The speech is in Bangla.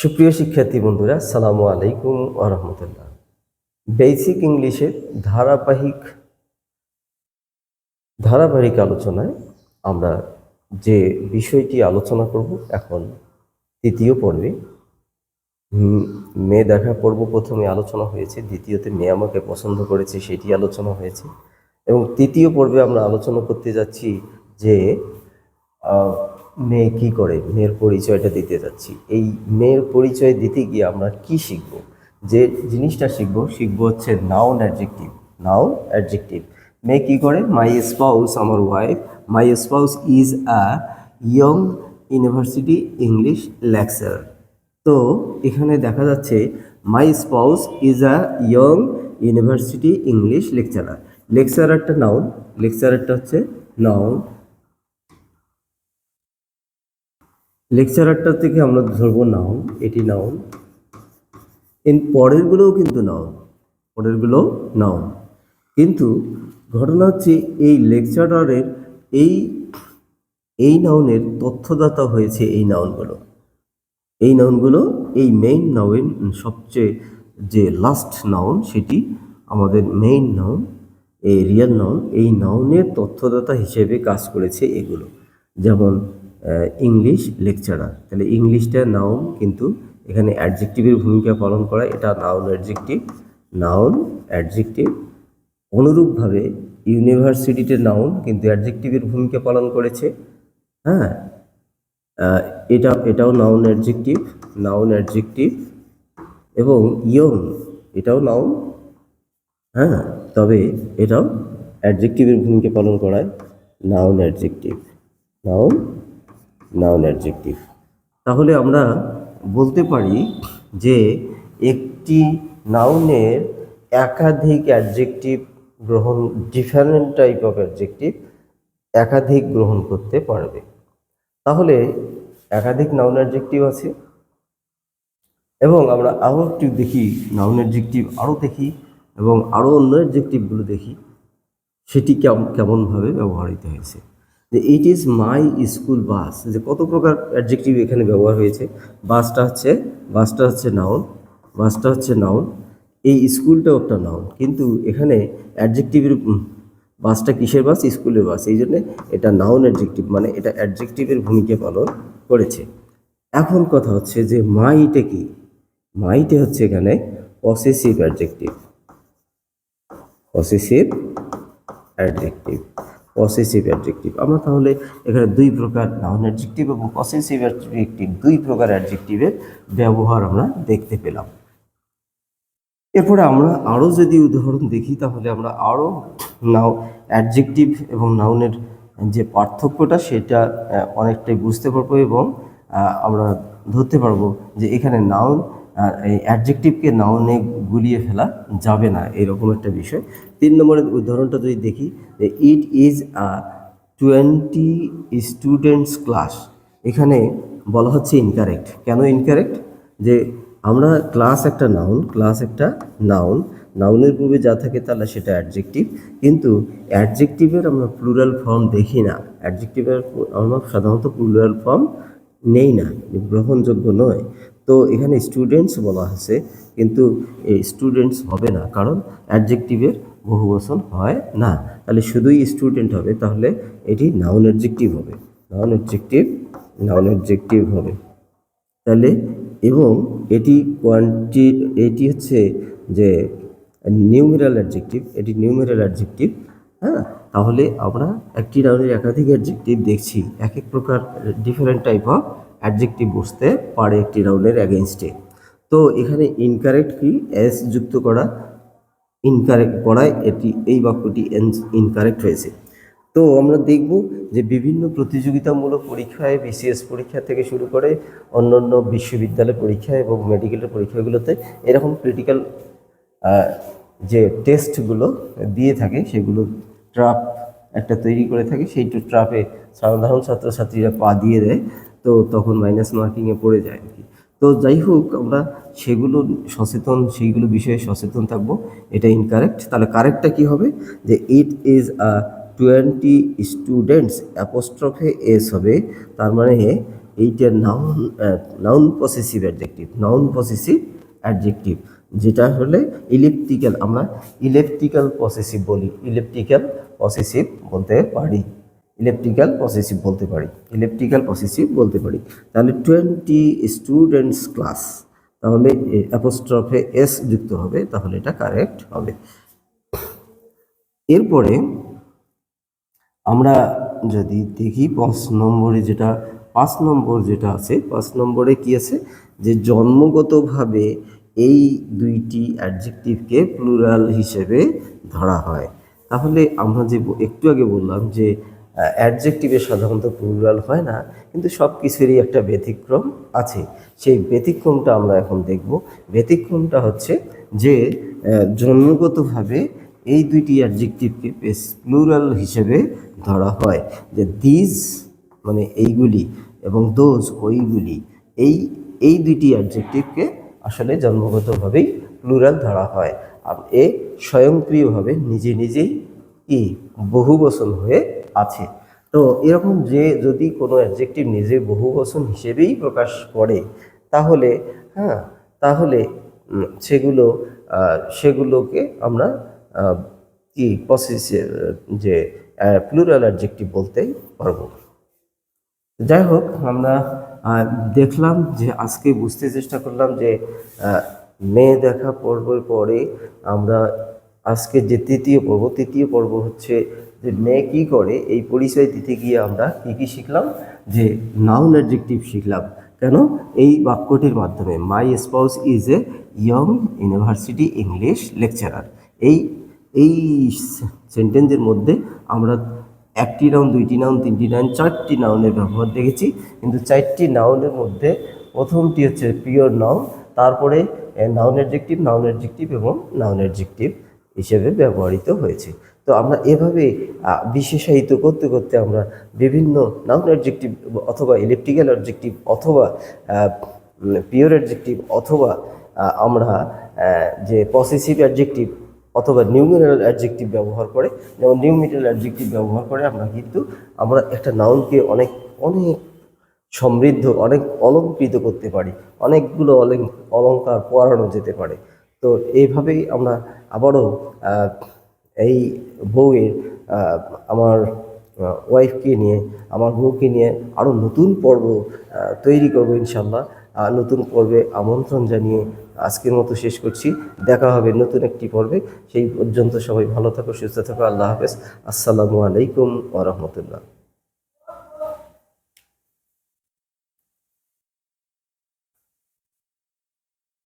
সুপ্রিয় শিক্ষার্থী বন্ধুরা সালামু আলাইকুম আরহামতুল্লাহ বেসিক ইংলিশের ধারাবাহিক ধারাবাহিক আলোচনায় আমরা যে বিষয়টি আলোচনা করব এখন তৃতীয় পর্বে। মেয়ে দেখা পর্ব প্রথমে আলোচনা হয়েছে, দ্বিতীয়তে মেয়ে আমাকে পছন্দ করেছে, সেটি আলোচনা হয়েছে। এবং তৃতীয় পর্বে আমরা আলোচনা করতে যাচ্ছি যে মেয়ে কি করে? মেয়ের পরিচয়টা দিতে যাচ্ছি। এই মেয়ের পরিচয় দিতে গিয়ে আমরা কি শিখব? যে জিনিসটা শিখব শিখব হচ্ছে নাউন অ্যাডজেক্টিভ নাউন অ্যাডজেক্টিভ মেয়ে কি করে? মাই স্পাউস আমার wife my spouse is a young university English lecturer তো এখানে দেখা যাচ্ছে my spouse is a young university English lecturer লেকচারারটা noun লেকচারারটা হচ্ছে নাউন লেকচারারটা থেকে আমরা ধরবো নাউন এটি নাউন এর পরেরগুলোও কিন্তু নাউন পরেরগুলোও নাউন কিন্তু ঘটনা হচ্ছে এই লেকচারারের এই এই নাউনের তথ্যদাতা হয়েছে এই নাউনগুলো এই নাউনগুলো এই মেইন নাউন সবচেয়ে যে লাস্ট নাউন সেটি আমাদের মেইন নাউন এই রিয়েল নাউন এই নাউনের তথ্যদাতা হিসেবে কাজ করেছে এগুলো। যেমন ইংলিশ লেকচারার তাহলে ইংলিশটা নাউন কিন্তু এখানে অ্যাডজেক্টিভের ভূমিকা পালন করা, এটা নাউন অ্যাডজেক্টিভ নাউন অ্যাডজেক্টিভ অনুরূপভাবে ইউনিভার্সিটিতে নাউন কিন্তু অ্যাডজেক্টিভের ভূমিকা পালন করেছে। হ্যাঁ? এটা, এটাও নাউন অ্যাডজেক্টিভ নাউন অ্যাডজেক্টিভ এবং ইয়ং, এটাও নাউন হ্যাঁ? তবে এটাও অ্যাডজেক্টিভের ভূমিকা পালন করায় noun adjective noun noun adjective. তাহলে আমরা বলতে পারি যে একটি নাউনের একাধিক অ্যাডজেক্টিভ গ্রহণ ডিফারেন্ট টাইপ অফ অ্যাডজেক্টিভ একাধিক গ্রহণ করতে পারবে। তাহলে একাধিক নাউন অ্যাডজেক্টিভ আছে এবং আমরা আরও একটু দেখি, নাউন অ্যাডজেক্টিভ আরও দেখি এবং আরও অন্য অ্যাডজেক্টিভগুলো দেখি, সেটি কেম- কেমনভাবে ব্যবহৃত হয়েছে। যে it is my school bus যে কত প্রকার অ্যাডজেক্টিভ এখানে ব্যবহার হয়েছে। বাসটা হচ্ছে বাসটা হচ্ছে নাউন বাসটা হচ্ছে নাউন এই স্কুলটাও একটা নাউন কিন্তু এখানে অ্যাডজেক্টিভের বাসটা কিসের বাস স্কুলের বাস এই জন্যে এটা নাউন অ্যাডজেক্টিভ মানে এটা অ্যাডজেক্টিভের ভূমিকা পালন করেছে। এখন কথা হচ্ছে যে মাইটে কি? মাইটে হচ্ছে এখানে possessive adjective possessive adjective possessive adjective আমরা তাহলে এখানে দুই প্রকার নাউন অ্যাডজেক্টিভ এবং পসেসিভ অ্যাডজেক্টিভ দুই প্রকার অ্যাডজেক্টিভের ব্যবহার আমরা দেখতে পেলাম। এরপরে আমরা আরও যদি উদাহরণ দেখি, তাহলে আমরা আরও নাও অ্যাডজেক্টিভ এবং নাউনের যে পার্থক্যটা, সেটা অনেকটাই বুঝতে পারব এবং আমরা ধরতে পারব যে এখানে নাউন আর এই অ্যাডজেক্টিভকে নাউনে গুলিয়ে ফেলা যাবে না, এরকম একটা বিষয়। তিন নম্বরের উদাহরণটা যদি দেখি, যে it is a twenty students class এখানে বলা হচ্ছে ইনকারেক্ট কেন ইনকারেক্ট যে আমরা ক্লাস একটা নাউন ক্লাস একটা নাউন নাউনের পূর্বে যা থাকে তাহলে সেটা অ্যাডজেক্টিভ কিন্তু অ্যাডজেক্টিভের আমরা প্লুরাল ফর্ম দেখি না। অ্যাডজেক্টিভের আমরা সাধারণত প্লুরাল ফর্ম নেই না, গ্রহণযোগ্য নয়। তো এখানে স্টুডেন্টস বলা আছে কিন্তু এই স্টুডেন্টস হবে না, কারণ অ্যাডজেক্টিভের বহু বচন হয় না। তাহলে শুধুই স্টুডেন্ট হবে, তাহলে এটি নাউন অ্যাডজেক্টিভ হবে। নাউন অ্যাডজেক্টিভ নাউন অ্যাডজেক্টিভ হবে। তাহলে এবং এটি কোয়ান্টি এটি হচ্ছে যে নিউমেরাল অ্যাডজেক্টিভ এটি নিউমেরাল অ্যাডজেক্টিভ হ্যাঁ? তাহলে আমরা একটি নাউনের একাধিক অ্যাডজেক্টিভ দেখছি, এক এক প্রকার ডিফারেন্ট টাইপ অফ অ্যাডজেক্টিভ বসতে পারে একটি নাউনের অ্যাগেনস্টে তো এখানে ইনকারেক্ট কি? এস যুক্ত করা ইনকারেক্ট করায় এটি, এই বাক্যটি ইনকারেক্ট হয়েছে। তো আমরা দেখব যে বিভিন্ন প্রতিযোগিতামূলক পরীক্ষায় বিসিএস পরীক্ষা থেকে শুরু করে অন্যান্য বিশ্ববিদ্যালয় পরীক্ষা এবং মেডিকেলের পরীক্ষাগুলোতে এরকম ক্রিটিক্যাল যে টেস্টগুলো দিয়ে থাকে, সেগুলো ট্রাপ একটা তৈরি করে থাকে। সেই ট্রাপে সাধারণ ছাত্রছাত্রীরা পা দিয়ে দেয়। তো তখন মাইনাস মার্কিংয়ে পড়ে যায় আর কি তো যাই হোক, আমরা সেগুলো সচেতন, সেইগুলো বিষয়ে সচেতন থাকব এটা ইনকারেক্ট তাহলে কারেক্টটা কি হবে? যে it is a twenty students apostrophe S হবে, তার মানে এইটা noun noun possessive adjective noun possessive adjective যেটা হলে ইলেকট্রিক্যাল আমরা ইলেকট্রিক্যাল পসেসিভ বলি। ইলেকট্রিক্যাল পসেসিভ বলতে পারি। ইলেকট্রিক্যাল পসেসিভ বলতে পারি ইলেকট্রিক্যাল পসেসিভ বলতে পারি। তাহলে টোয়েন্টি স্টুডেন্টস ক্লাস তাহলে অ্যাপোস্ট্রফে এস যুক্ত হবে, তাহলে এটা কারেক্ট হবে। এরপরে আমরা যদি দেখি পাঁচ নম্বরে যেটা, পাঁচ নম্বর যেটা আছে, পাঁচ নম্বরে কি আছে? যে জন্মগতভাবে এই দুইটি অ্যাডজেক্টিভকে প্লুরাল হিসেবে ধরা হয়। তাহলে আমরা যে একটু আগে বললাম যে অ্যাডজেক্টিভে সাধারণত প্লুরাল হয় না, কিন্তু সব কিছুরই একটা ব্যতিক্রম আছে। সেই ব্যতিক্রমটা আমরা এখন দেখব। ব্যতিক্রমটা হচ্ছে যে জন্মগতভাবে এই দুইটি অ্যাডজেক্টিভকে প্লুরাল হিসেবে ধরা হয়। যে দিজ মানে এইগুলি এবং দোজ ওইগুলি, এই এই দুইটি অ্যাডজেক্টিভকে আসলে জন্মগতভাবেই প্লুরাল ধরা হয়। আর এ স্বয়ংক্রিয়ভাবে নিজে নিজেই কি বহুবচন হয়ে আছে। তো এরকম যে যদি কোনো অ্যাডজেক্টিভ নিজে বহুবচন হিসেবেই প্রকাশ করে, তাহলে হ্যাঁ তাহলে সেগুলো সেগুলোকে আমরা কি পসেস যে প্লুরাল অ্যাডজেক্টিভ বলতেই পারব। যাই হোক, আমরা দেখলাম যে আজকে বুঝতে চেষ্টা করলাম যে মেয়ে দেখা পর্বের পরে আমরা আজকে যে তৃতীয় পর্ব তৃতীয় পর্ব হচ্ছে যে মেয়ে কী করে, এই পরিচয় দিতে গিয়ে আমরা কী কী শিখলাম? যে নাউন অ্যাডজেক্টিভ শিখলাম। কেন? এই বাক্যটির মাধ্যমে। My spouse is a young university English lecturer এই এই সেন্টেন্সের মধ্যে আমরা একটি নাউন দুইটি নাউন তিনটি নাউন চারটি নাউনের ব্যবহার দেখেছি। কিন্তু চারটি নাউনের মধ্যে প্রথমটি হচ্ছে পিওর নাউন তারপরে নাউন অ্যাডজেক্টিভ নাউন অ্যাডজেক্টিভ এবং নাউন অ্যাডজেক্টিভ হিসেবে ব্যবহৃত হয়েছে। তো আমরা এভাবে বিশেষায়িত করতে করতে আমরা বিভিন্ন নাউন অ্যাডজেক্টিভ অথবা ইলেকট্রিক্যাল অ্যাডজেক্টিভ অথবা পিওর অ্যাডজেক্টিভ অথবা আমরা যে পসেসিভ অ্যাডজেক্টিভ অথবা নিউমিনাল অ্যাডজেক্টিভ ব্যবহার করে, যেমন নিউমিনাল অ্যাডজেক্টিভ ব্যবহার করে আমরা কিন্তু, আমরা একটা নাউনকে অনেক অনেক সমৃদ্ধ, অনেক অলঙ্কৃত করতে পারি, অনেকগুলো অলং- অলংকার পড়ানো যেতে পারে। তো এইভাবেই আমরা আবারও এই বউয়ের আমার ওয়াইফকে নিয়ে, আমার বউকে নিয়ে আরও নতুন পর্ব তৈরি করব ইনশাল্লাহ নতুন পর্বে আমন্ত্রণ জানিয়ে আজকের মতো শেষ করছি। দেখা হবে নতুন একটি পর্বে। সেই পর্যন্ত সবাই ভালো থাকো, সুস্থ থাকো। আল্লাহ হাফেজ। আসসালামু আলাইকুম ওরহমতুল্লাহ